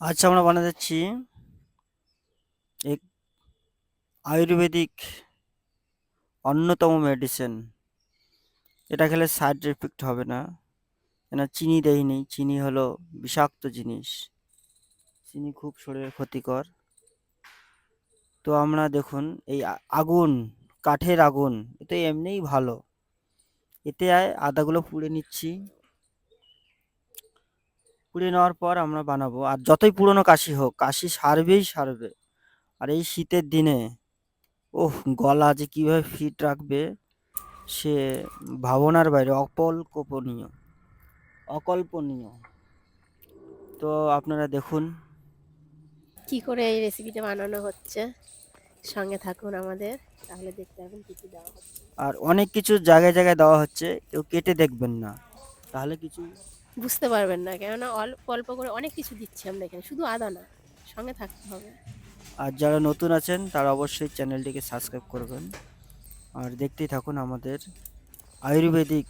আচ্ছা আমরা বানাতে যাচ্ছি। এক আয়ুর্বেদিক অন্যতম মেডিসিন এটা খেলে সাইড এফেক্ট হবে না। কেন চিনি দেয়নি চিনি হলো বিষাক্ত জিনিস। চিনি খুব শরীরের ক্ষতিকর। তো আমরা দেখুন, এই আগুন, কাঠের আগুন এতে এমনিই ভালো। এতে আয় আদাগুলো পুড়ে নিচ্ছি। পুড়ে নেওয়ার পর আমরা বানাবো। আর যতই পুরনো কাশি হোক কাশি সারবেই সারবে। আর এই শীতের দিনে ওহ গলা যে কীভাবে ফিট রাখবে সে ভাবনার বাইরে অকল্পনীয়। অকল্পনীয়। তো আপনারা দেখুন। কি করে এই রেসিপিটা বানানো হচ্ছে? সঙ্গে থাকুন আমাদের তাহলে দেখতে পাবেন কি কি দেওয়া হচ্ছে। আর অনেক কিছু জায়গায় জায়গায় দেওয়া হচ্ছে কেউ কেটে দেখবেন না। তাহলে কিছু বুঝতে পারবেন না। কেননা অল্প অল্প করে অনেক কিছু দিচ্ছি আমরা এখানে, শুধু আদা না, সঙ্গে থাকতে হবে। আর যারা নতুন আছেন, তারা অবশ্যই চ্যানেলটিকে সাবস্ক্রাইব করবেন। আর দেখতেই থাকুন আমাদের আয়ুর্বেদিক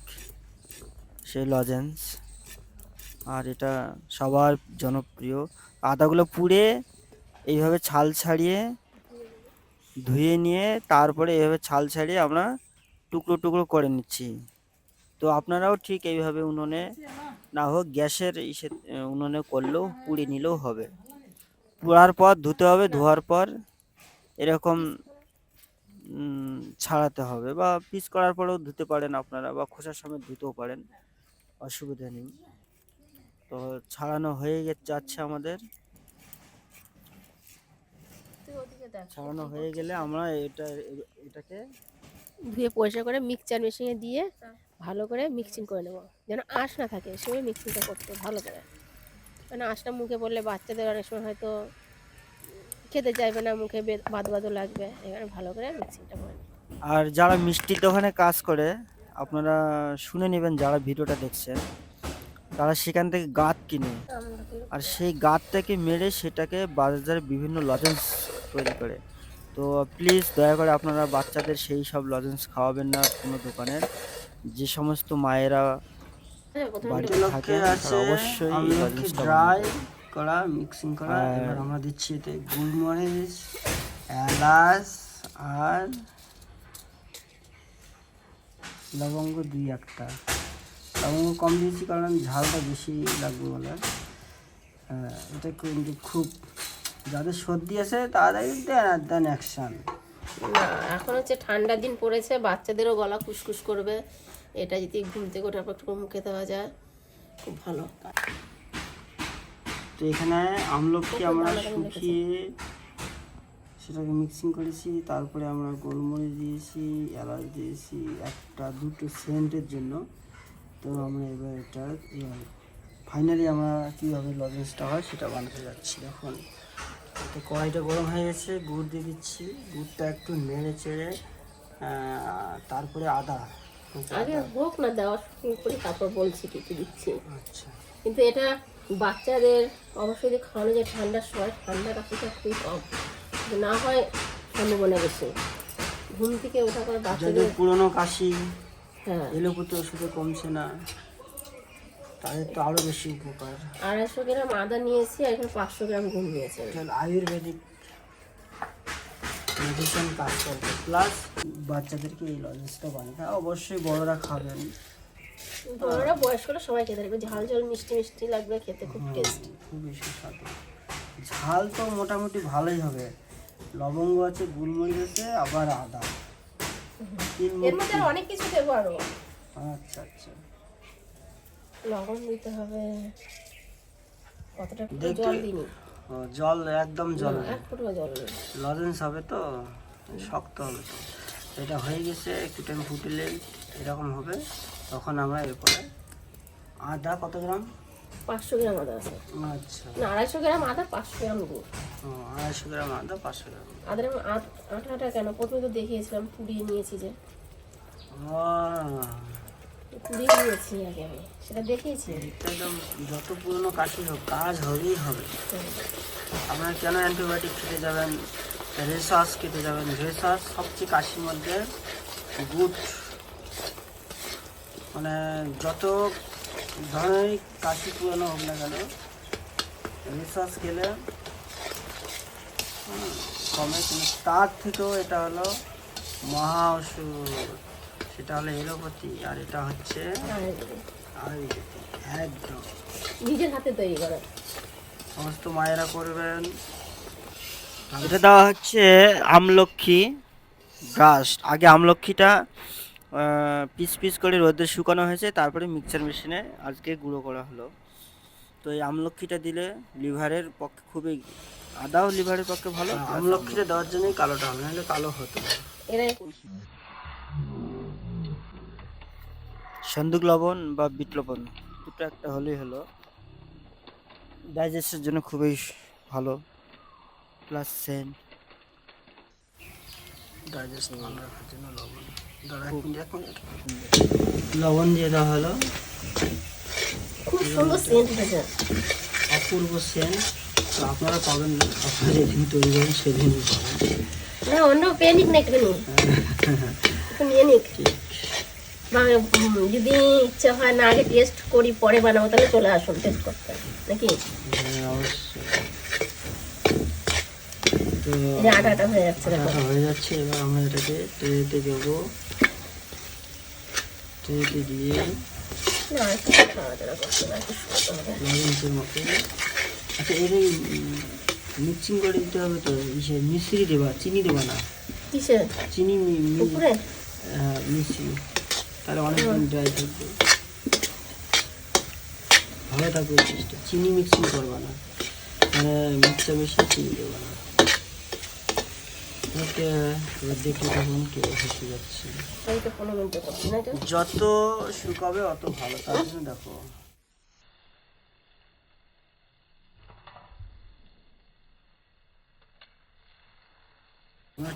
সেই লজেন্স। আর এটা সবার জনপ্রিয়। আদাগুলো পুড়ে এইভাবে ছাল ছাড়িয়ে, ধুয়ে নিয়ে তারপরে এইভাবে ছাল ছাড়িয়ে আমরা টুকরো টুকরো করে নিচ্ছি। তো আপনারাও ঠিক এইভাবে উনুনে না হোক গ্যাসের ইসে উনুনে করলেও পুড়ে নিলেও হবে। পোড়ার পর ধুতে হবে ধোয়ার পর এরকম ছাড়াতে হবে বা পিস করার পরেও ধুতে পারেন আপনারা বা খোসার সময় ধুতেও পারেন অসুবিধা নেই। তো ছাড়ানো হয়ে গে- যাচ্ছে আমাদের। ছাড়ানো হয়ে গেলে আমরা এটা এটাকে ধুয়ে পরিষ্কার করে মিক্সচার মেশিনে দিয়ে ভালো করে মিক্সিং করে নেব। যেন আঁশ না থাকে, সেভাবে মিক্সিংটা করতে ভালো করে। মানে আঁশটা মুখে পড়লে বাচ্চাদের অনেক সময় হয়তো খেতে চাইবে না, মুখে বাদো বাদো লাগবে। এখানে ভালো করে মিক্সিংটা করে আর যারা মিষ্টির দোকানে কাজ করে, আপনারা শুনে নেবেন যারা ভিডিওটা দেখছেন তারা সেখান থেকে গাঁত কিনে, আর সেই গাঁতটাকে মেরে সেটাকে বাজারে বিভিন্ন লজেন্স তৈরি করে। তো প্লিজ দয়া করে আপনারা বাচ্চাদের সেই সব লজেন্স খাওয়াবেন না কোনো দোকানের যে সমস্ত মায়েরা বাড়িতে থাকে তারা অবশ্যই এই ড্রাই করা মিক্সিং করা এবার আমরা দিচ্ছি এতে গোলমরিচ এলাচ আর লবঙ্গ দুই একটা। লবঙ্গ কম দিয়েছি কারণ ঝালটা বেশি লাগবে বলে। এটা কিন্তু খুব যাদের সর্দি আছে আর দেন অ্যাকশান না এখন হচ্ছে ঠান্ডার দিন পড়েছে বাচ্চাদেরও গলা কুসকুস করবে। এটা যদি ঘুম থেকে ওঠার পর একটু মুখে দেওয়া যায় খুব ভালো তো এখানে আমলকি আমরা। শুকিয়ে সেটাকে মিক্সিং করেছি তারপরে আমরা গোলমরিচ দিয়েছি এলাচ দিয়েছি একটা দুটো সেন্টের জন্য। তো আমরা এবার এটা ফাইনালি আমরা কীভাবে লজেন্সটা হয় সেটা বানাতে যাচ্ছি এখন তো কড়াইটা গরম হয়ে গেছে গুড় দিয়ে দিচ্ছি। গুড়টা একটু নেড়ে চেড়ে তারপরে আদা। আগে হোক না দেওয়া শুরু করি তারপর বলছি কি কি দিচ্ছি। আচ্ছা। কিন্তু এটা বাচ্চাদের অবশ্যই যদি খাওয়ানো যায় ঠান্ডার সময় ঠান্ডা কাশিটা খুবই কম। না হয় সম্ভাবনা বেশি ঘুম থেকে ওঠা করে বাচ্চাদের পুরনো কাশি হ্যাঁ। এলোপতি ওষুধে কমছে না। তাদের তো আরও বেশি উপকার। আড়াইশো গ্রাম আদা নিয়েছি আর এখানে পাঁচশো গ্রাম ঘুম নিয়েছি আয়ুর্বেদিক মেডিসিন কাজ করবে। প্লাস বাচ্চাদেরকে এই লজেন্সটা বানাতে হয়। অবশ্যই বড়রা খাবেন। বড়রা বয়স্করা সবাই খেতে লাগবে ঝাল ঝাল মিষ্টি মিষ্টি লাগবে খেতে খুব টেস্ট খুব বেশি স্বাদ। ঝাল তো মোটামুটি ভালোই হবে। লবঙ্গ আছে গুলমরিচ আছে আবার আদা। এর মধ্যে অনেক কিছু দেবো আরও। আচ্ছা আচ্ছা। লবণ দিতে হবে। কতটা জল একদম জল এক ফুটও জল লজেন্স হবে তো? শক্ত হবে তো। এটা হয়ে গেছে একটু টাইম ফুটলে এরকম হবে। তখন আমরা এরপরে আদা কত গ্রাম? পাঁচশো গ্রাম আদা আছে। আচ্ছা। না আড়াইশো গ্রাম আদা পাঁচশো গ্রাম গুড়। ও, আড়াইশো গ্রাম আদা পাঁচশো গ্রাম আদার আট কেন? প্রথমে তো দেখিয়েছিলাম পুড়িয়ে নিয়েছি যে। পুড়িয়ে দেখিয়েছি? একদম যত পুরনো কাশি হোক, কাজ হবেই হবে। আপনারা কেন অ্যান্টিবায়োটিক খেতে যাবেন? রেসাস খেতে যাবেন। রেসাস সবচেয়ে কাশির মধ্যে গুড মানে যত ধরনের কাশি পুরানো হোক না কেন নিঃশ্বাস খেলে কমে কিন্তু তার থেকেও এটা হলো মহা ওষুধ। সেটা হলো এলোপতি আর এটা হচ্ছে একদম নিজের হাতে তৈরি করে। সমস্ত মায়েরা করবেন। এটা দেওয়া হচ্ছে আমলক্ষী ব্রাশ আগে আমলক্ষীটা পিস পিস করে রোদে শুকানো হয়েছে তারপরে মিক্সচার মেশিনে আজকে গুঁড়ো করা হলো। তো এই আমলক্ষীটা দিলে লিভারের পক্ষে খুবই আদাও লিভারের পক্ষে ভালো। আমলক্ষীটা দেওয়ার জন্যই কালোটা হবে নাহলে কালো হতো না। সন্দুক লবণ বা বিট লবণ দুটো একটা হলেই হলো। ডাইজেস্টের জন্য খুবই ভালো। প্লাস সেন্ট ডাইজেস্ট ভালো রাখার জন্য লবণ। লবণ দিয়ে দেওয়া হলো। খুব সুন্দর সেন্ট হয়েছে। অপূর্ব সেন্ট আপনারা পাবেন না। আপনারা যেদিন তৈরি করেন সেদিনই পাবেন। না অন্য পেয়ে নিক না একটু নিক একটু নিয়ে নিক। যদি ইচ্ছা হয় না আগে টেস্ট করি পরে বানাবো তাহলে চলে আসুন টেস্ট করতে। নাকি? হ্যাঁ, হয়ে যাচ্ছে হয়ে যাচ্ছে এবার আমরা এটাকে ট্রেতে দেবো। ট্রেতে দিয়ে না একটু নাড়াচাড়া করতে হবে আচ্ছা এর মিক্সিং করে দিতে হবে তো ইসে মিশ্রি দেবা চিনি দেবা না? কিসে চিনি মিশ্রি। তাহলে অনেকদিন ড্রাই থাকবে। ভালো থাকবে জিনিসটা। চিনি মিক্সিং করবা না। মানে মিক্সার মেশিন চিনি দেবা না। যত শুকাবে অত ভালো। তার জন্য দেখো।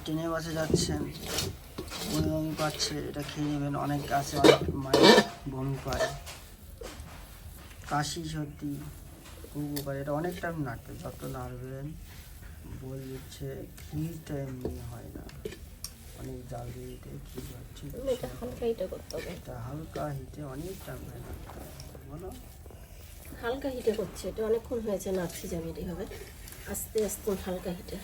ট্রেনে বাসে যাচ্ছেন। বমি বমি পাচ্ছে এটা খেয়ে নেবেন। অনেক আছে অনেক মায়ের বমি পায়। কাশি সর্দি খুব উপকার এটা অনেক টাইম নাড়তে যত নাড়বেন বল দিচ্ছে ক্ষীরটা এমনি হয় না। অনেক জাল দিয়ে দিতে ক্ষীর হচ্ছে। এটা হালকা এটা হবে হিটে অনেক টাইম ধরে নাড়তে বলো। হালকা হিটে করছে। এটা অনেকক্ষণ হয়েছে নাড়ছি যে আমি এইভাবে। আস্তে আস্তে হালকা হিটে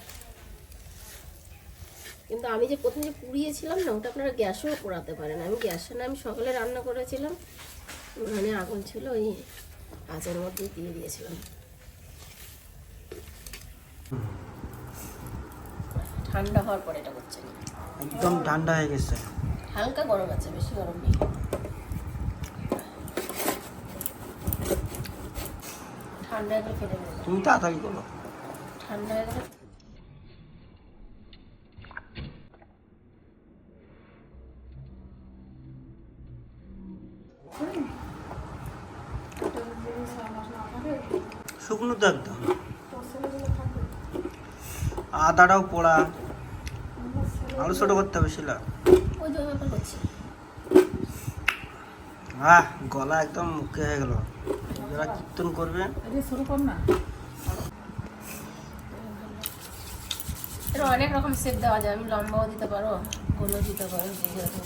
কিন্তু আমি যে প্রথমে যে পুড়িয়েছিলাম না ওটা আপনারা গ্যাসেও পোড়াতে পারেন। আমি গ্যাসে না আমি সকালে রান্না করেছিলাম। মানে আগুন ছিল ওই আঁচের মধ্যে দিয়ে দিয়েছিলাম। ঠান্ডা হওয়ার পরে এটা করছে না একদম ঠান্ডা হয়ে গেছে। হালকা গরম আছে বেশি গরম নেই। ঠান্ডা হয়ে গেলে দেবো তুমি তাড়াতাড়ি করো ঠান্ডা হয়ে গেলে শুকনো তো একদম আদাটাও পোড়া। আলু ছোটো করতে হবে, শিলা। আহ, গলা একদম মুখে হয়ে গেল। যারা কীর্তন করবে। অনেক রকম শেপ দেওয়া যায়। আমি লম্বাও দিতে পারো, গোলও দিতে পারো, যে যেরকম